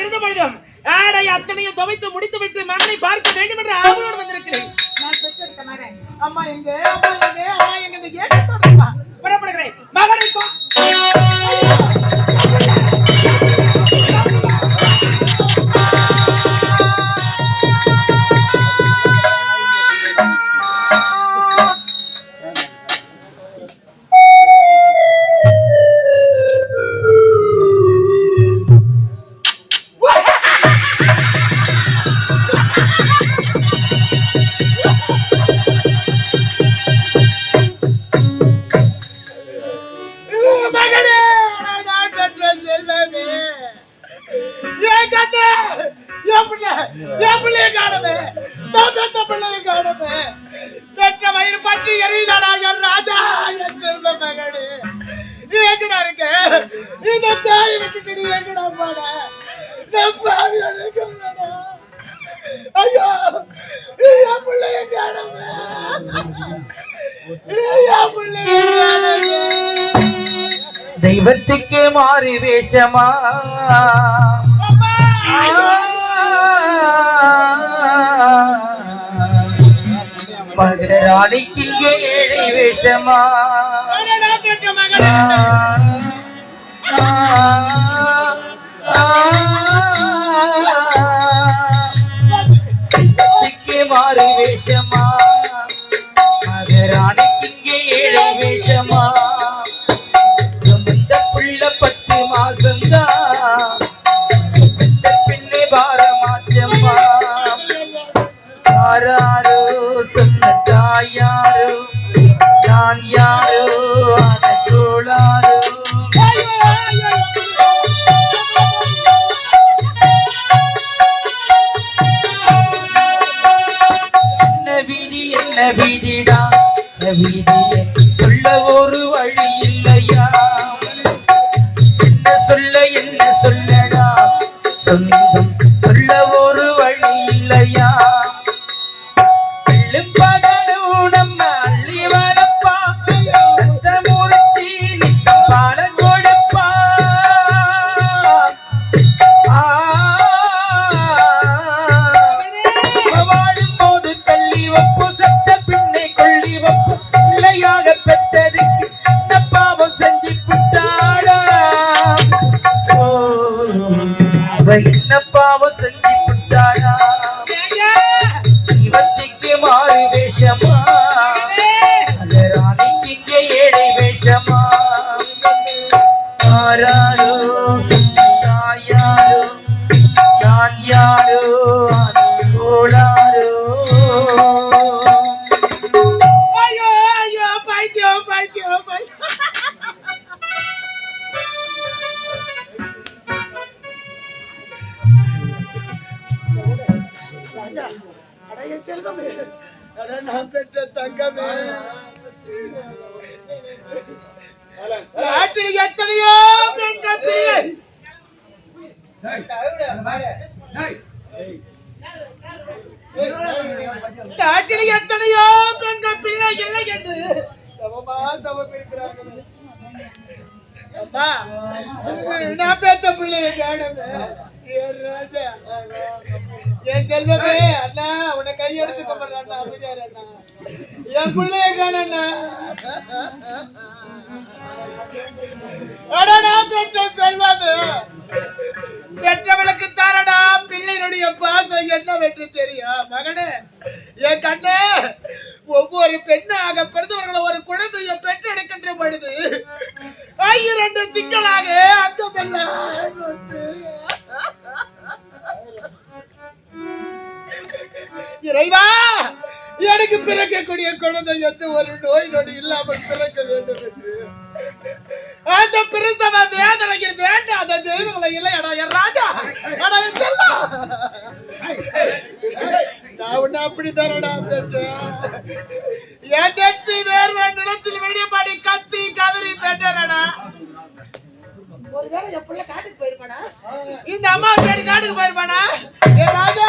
இருந்த பொழுதும் ஆடை அத்தனையும் துவைத்து முடித்து விட்டு மகனை பார்க்க வேண்டும் என்று ஆவலோடு வந்திருக்கிறேன். அம்மா எங்க? அம்மா எங்க? அம்மா எங்க? இந்த கேட்டை புறப்படுகிறேன். மகனை என் பிள்ளை என் பிள்ளைய காணமே. நான் பெற்ற பிள்ளைய காணமே. பெற்ற வயிறு பற்றி எரியுதாடா என் ராஜா என் செல்வ மகனே நீ எங்கடா இருக்க? இந்த தாயை விட்டுட்டு நீ எங்கடா போன? நான் பாவி அழைக்கிறேன்டா ஐயோ என் பிள்ளைய காணமே. என் பிள்ளைய காணமே. தெய்வத்துக்கு மாறி வேஷமா? இங்கே ஏழை தெய்வத்துக்கு மாறி வேஷமா? மதுராணிக்கு பாவம் செஞ்சு புட்டாடா இவத்துக்கு மாறு வேஷமா? அட நான் பெற்ற தங்கமே. நாட்டில் எத்தனையோ பெண்கள் பிள்ளை நாட்டில் எத்தனையோ பெண்கள் பிள்ளை இல்லை என்று. தவமா தவம் இருக்கிறார்கள் நான் பெத்த பிள்ளைய காணுமே ராஜா. என் செல்வமே அண்ணா உன்னை கை கும்பிடுற அண்ணா அமைதியார் அண்ணா என் பிள்ளைய காணண்ணா எனக்கு பிறக்கக்கூடிய குழந்தை எந்த ஒரு நோய் நொடி இல்லாமல் பிறக்க வேண்டும் என்று. அந்த பிரசவ வேதனையில் வேண்டாத தெய்வங்களை இல்லையடா என் ராஜா. அடா என் செல்லா. நான் உன்னை அப்படி தரடா என் நெற்றி வேர்வை நிலத்தில் வெளியபடி கத்தி கதறி பெற்றனடா. ஒருவேளை என் பிள்ளை காட்டுக்கு போயிருப்பானா? இந்த அம்மா தேடி காட்டுக்கு போயிருப்பானா? ஏ ராஜா.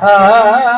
啊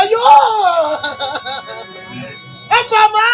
ஐயோ அப்பா அம்மா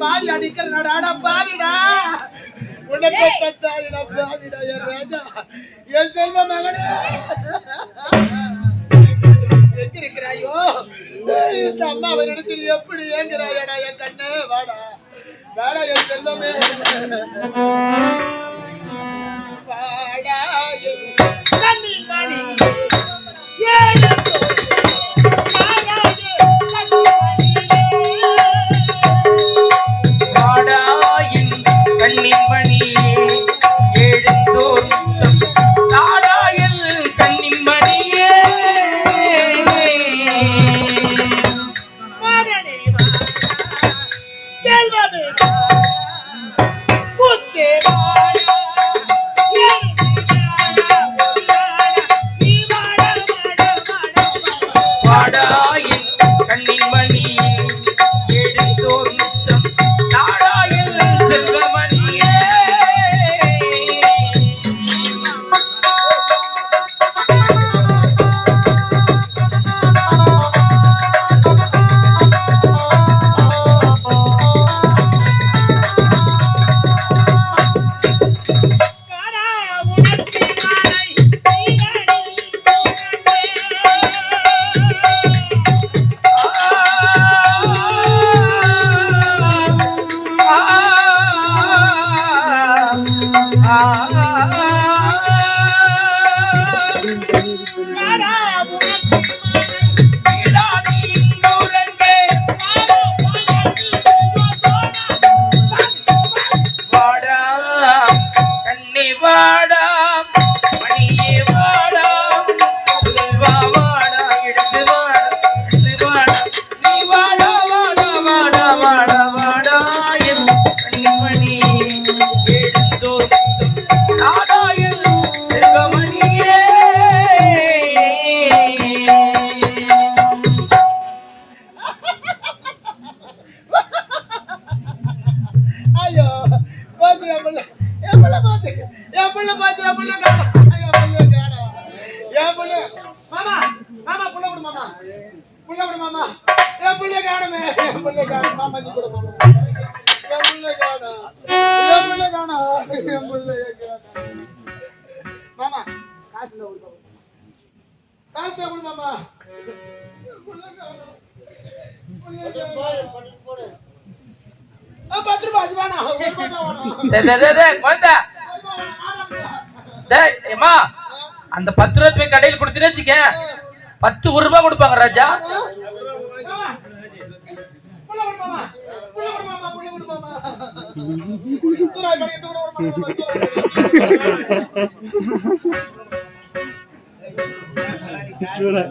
பாவி அடிக்கிறடா பாவிடா. உனக்கு தத்தாரிடா பாவிடா என் ராஜா. என் செல்வ மகனே. எங்கிருக்கிறாயோ? இந்த அம்மாவை நினைச்சிட்டு எப்படி ஏங்குறாயடா என் கண்ணு? வாடா. வாடா என் செல்வமே. என் பிள்ளை பாத்து என் பிள்ளை பாத்து என் பிள்ளை காணா என் பிள்ளை. காணா என் பிள்ளை மாமா மாமா புள்ள விடு மாமா. புள்ள விடு மாமா. என் பிள்ளை காணுமே. என் பிள்ளை காணு மாமா நீ கூட மாமா. என் பிள்ளை காணா. என் பிள்ளை காணா. என் பிள்ளை காணா. மாமா காசு காசு மாமா. ஏம்மா, அந்த பத்து ரூபா போய் கடையில் கொடுத்துன்னு வச்சுக்க பத்து ஒரு ரூபாய் கொடுப்பாங்க ராஜா சூரா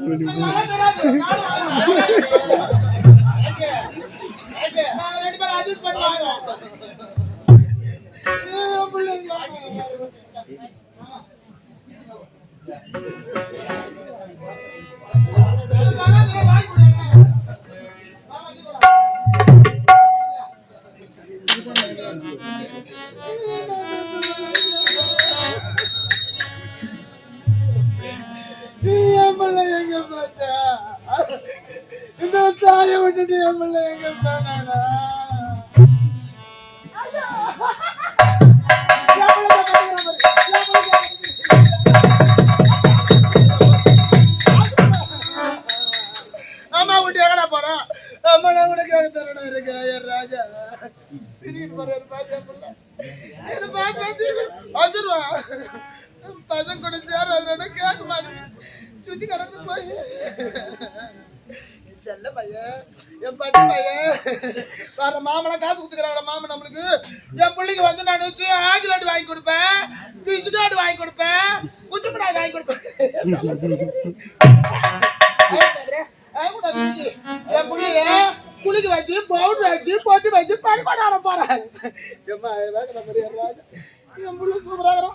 குடி நான் எங்க போச்சா? இந்த தாயை விட்டுட்டு எம்எல்ஏ எங்க போனானா என் பிள்ளைக்கு வந்து நான் ஆங்கிலாட்டு வாங்கி கொடுப்பேன். பிஸ்கட் வாங்கி கொடுப்பேன். குச்சி மிட்டாய் வாங்கி கொடுப்பேன். என் பிள்ளைய குளிக்க வச்சு பவுடர் வச்சு பொட்டு வச்சு பண்பாடு ஆட போறேன். என் பிள்ளை சூப்பராக